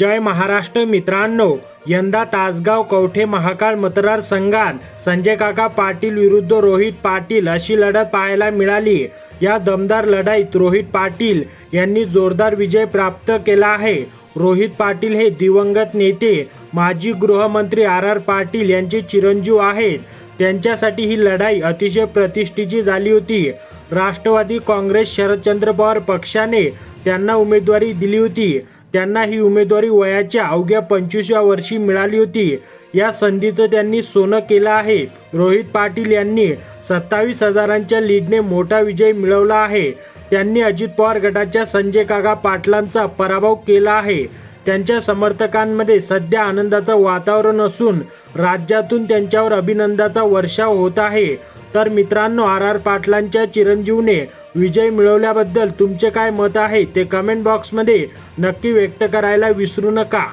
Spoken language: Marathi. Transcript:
जय महाराष्ट्र मित्रांनो यंदा तासगाव कवठे महाकाळ मतदारसंघात संजय काका पाटील विरुद्ध रोहित पाटील अशी लढत पाहायला मिळाली. या दमदार लढाईत रोहित पाटील यांनी जोरदार विजय प्राप्त केला आहे. रोहित पाटील हे दिवंगत नेते माजी गृहमंत्री आर आर पाटील यांचे चिरंजीव आहेत. त्यांच्यासाठी ही लढाई अतिशय प्रतिष्ठेची झाली होती. राष्ट्रवादी काँग्रेस शरदचंद्र पवार पक्षाने त्यांना उमेदवारी दिली होती. त्यांना ही उमेदवारी वयाच्या अवघ्या पंचवीसव्या वर्षी मिळाली होती. या संधीचं त्यांनी सोनं केलं आहे. रोहित पाटील यांनी सत्तावीस हजारांच्या लीडने मोठा विजय मिळवला आहे. त्यांनी अजित पवार गटाच्या संजय काका पाटलांचा पराभव केला आहे. त्यांच्या समर्थकांमध्ये सध्या आनंदाचं वातावरण असून राज्यातून त्यांच्यावर अभिनंदाचा वर्षाव होत आहे. तर मित्रांनो आर आर पाटलांच्या चिरंजीवने विजय मिळवल्याबद्दल तुमचे काय मत आहे ते कमेंट बॉक्समध्ये नक्की व्यक्त करायला विसरू नका.